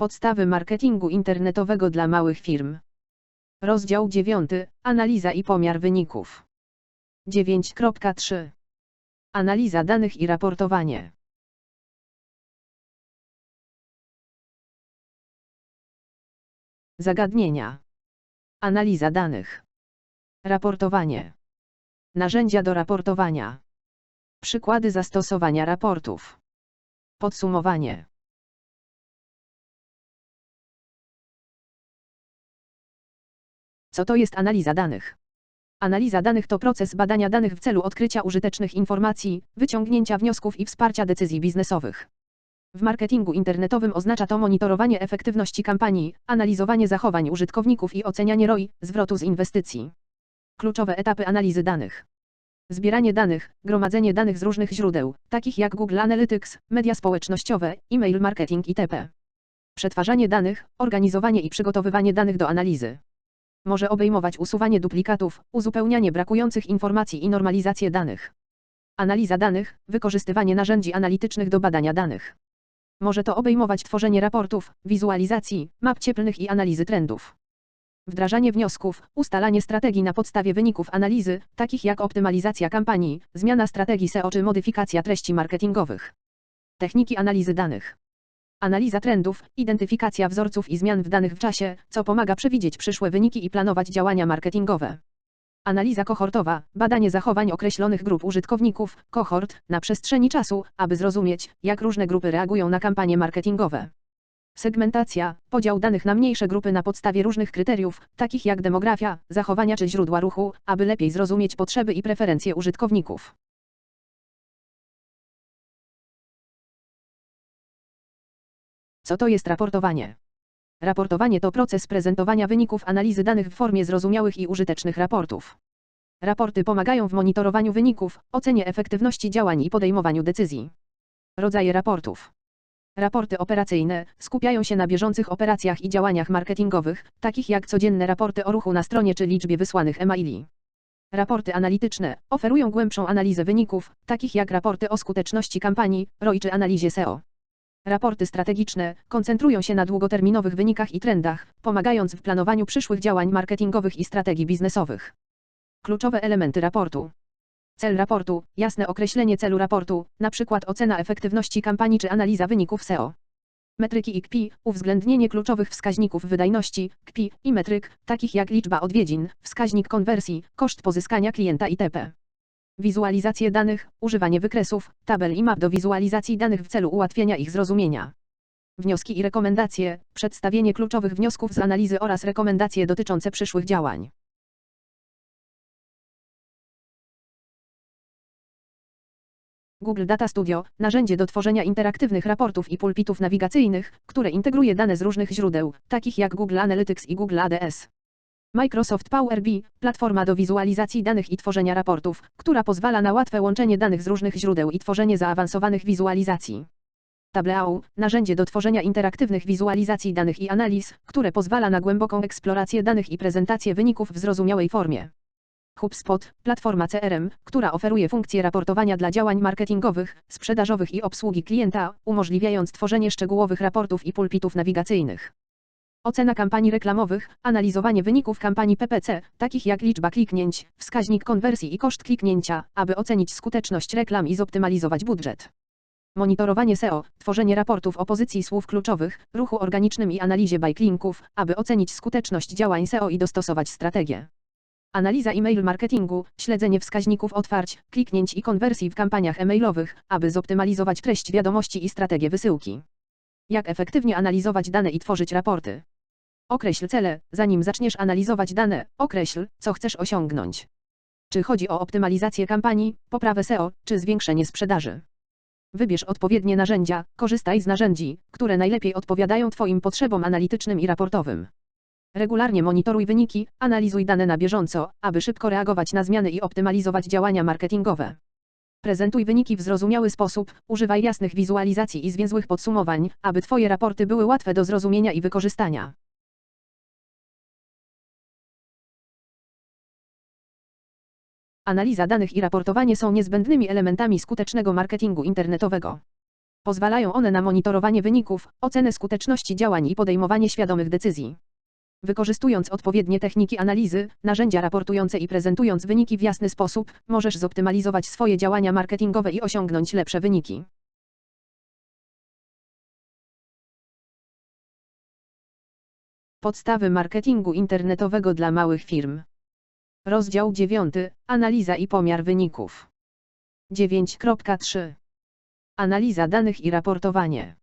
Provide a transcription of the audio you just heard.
Podstawy marketingu internetowego dla małych firm. Rozdział 9. Analiza i pomiar wyników. 9.3. Analiza danych i raportowanie. Zagadnienia. Analiza danych. Raportowanie. Narzędzia do raportowania. Przykłady zastosowania raportów. Podsumowanie. Co to jest analiza danych? Analiza danych to proces badania danych w celu odkrycia użytecznych informacji, wyciągnięcia wniosków i wsparcia decyzji biznesowych. W marketingu internetowym oznacza to monitorowanie efektywności kampanii, analizowanie zachowań użytkowników i ocenianie ROI, zwrotu z inwestycji. Kluczowe etapy analizy danych. Zbieranie danych, gromadzenie danych z różnych źródeł, takich jak Google Analytics, media społecznościowe, e-mail marketing itp. Przetwarzanie danych, organizowanie i przygotowywanie danych do analizy. Może obejmować usuwanie duplikatów, uzupełnianie brakujących informacji i normalizację danych. Analiza danych, wykorzystywanie narzędzi analitycznych do badania danych. Może to obejmować tworzenie raportów, wizualizacji, map cieplnych i analizy trendów. Wdrażanie wniosków, ustalanie strategii na podstawie wyników analizy, takich jak optymalizacja kampanii, zmiana strategii SEO czy modyfikacja treści marketingowych. Techniki analizy danych. Analiza trendów, identyfikacja wzorców i zmian w danych w czasie, co pomaga przewidzieć przyszłe wyniki i planować działania marketingowe. Analiza kohortowa, badanie zachowań określonych grup użytkowników, kohort, na przestrzeni czasu, aby zrozumieć, jak różne grupy reagują na kampanie marketingowe. Segmentacja, podział danych na mniejsze grupy na podstawie różnych kryteriów, takich jak demografia, zachowania czy źródła ruchu, aby lepiej zrozumieć potrzeby i preferencje użytkowników. Co to jest raportowanie? Raportowanie to proces prezentowania wyników analizy danych w formie zrozumiałych i użytecznych raportów. Raporty pomagają w monitorowaniu wyników, ocenie efektywności działań i podejmowaniu decyzji. Rodzaje raportów. Raporty operacyjne skupiają się na bieżących operacjach i działaniach marketingowych, takich jak codzienne raporty o ruchu na stronie czy liczbie wysłanych e-maili. Raporty analityczne oferują głębszą analizę wyników, takich jak raporty o skuteczności kampanii, ROI czy analizie SEO. Raporty strategiczne koncentrują się na długoterminowych wynikach i trendach, pomagając w planowaniu przyszłych działań marketingowych i strategii biznesowych. Kluczowe elementy raportu. Cel raportu, jasne określenie celu raportu, np. ocena efektywności kampanii czy analiza wyników SEO. Metryki i KPI, uwzględnienie kluczowych wskaźników wydajności, KPI i metryk, takich jak liczba odwiedzin, wskaźnik konwersji, koszt pozyskania klienta itp. Wizualizację danych, używanie wykresów, tabel i map do wizualizacji danych w celu ułatwienia ich zrozumienia. Wnioski i rekomendacje, przedstawienie kluczowych wniosków z analizy oraz rekomendacje dotyczące przyszłych działań. Google Data Studio, narzędzie do tworzenia interaktywnych raportów i pulpitów nawigacyjnych, które integruje dane z różnych źródeł, takich jak Google Analytics i Google ADS. Microsoft Power BI, platforma do wizualizacji danych i tworzenia raportów, która pozwala na łatwe łączenie danych z różnych źródeł i tworzenie zaawansowanych wizualizacji. Tableau, narzędzie do tworzenia interaktywnych wizualizacji danych i analiz, które pozwala na głęboką eksplorację danych i prezentację wyników w zrozumiałej formie. HubSpot, platforma CRM, która oferuje funkcje raportowania dla działań marketingowych, sprzedażowych i obsługi klienta, umożliwiając tworzenie szczegółowych raportów i pulpitów nawigacyjnych. Ocena kampanii reklamowych, analizowanie wyników kampanii PPC, takich jak liczba kliknięć, wskaźnik konwersji i koszt kliknięcia, aby ocenić skuteczność reklam i zoptymalizować budżet. Monitorowanie SEO, tworzenie raportów o pozycji słów kluczowych, ruchu organicznym i analizie backlinków, aby ocenić skuteczność działań SEO i dostosować strategię. Analiza e-mail marketingu, śledzenie wskaźników otwarć, kliknięć i konwersji w kampaniach e-mailowych, aby zoptymalizować treść wiadomości i strategię wysyłki. Jak efektywnie analizować dane i tworzyć raporty. Określ cele, zanim zaczniesz analizować dane, określ, co chcesz osiągnąć. Czy chodzi o optymalizację kampanii, poprawę SEO, czy zwiększenie sprzedaży? Wybierz odpowiednie narzędzia, korzystaj z narzędzi, które najlepiej odpowiadają Twoim potrzebom analitycznym i raportowym. Regularnie monitoruj wyniki, analizuj dane na bieżąco, aby szybko reagować na zmiany i optymalizować działania marketingowe. Prezentuj wyniki w zrozumiały sposób, używaj jasnych wizualizacji i zwięzłych podsumowań, aby Twoje raporty były łatwe do zrozumienia i wykorzystania. Analiza danych i raportowanie są niezbędnymi elementami skutecznego marketingu internetowego. Pozwalają one na monitorowanie wyników, ocenę skuteczności działań i podejmowanie świadomych decyzji. Wykorzystując odpowiednie techniki analizy, narzędzia raportujące i prezentując wyniki w jasny sposób, możesz zoptymalizować swoje działania marketingowe i osiągnąć lepsze wyniki. Podstawy marketingu internetowego dla małych firm. Rozdział 9. Analiza i pomiar wyników. 9.3. Analiza danych i raportowanie.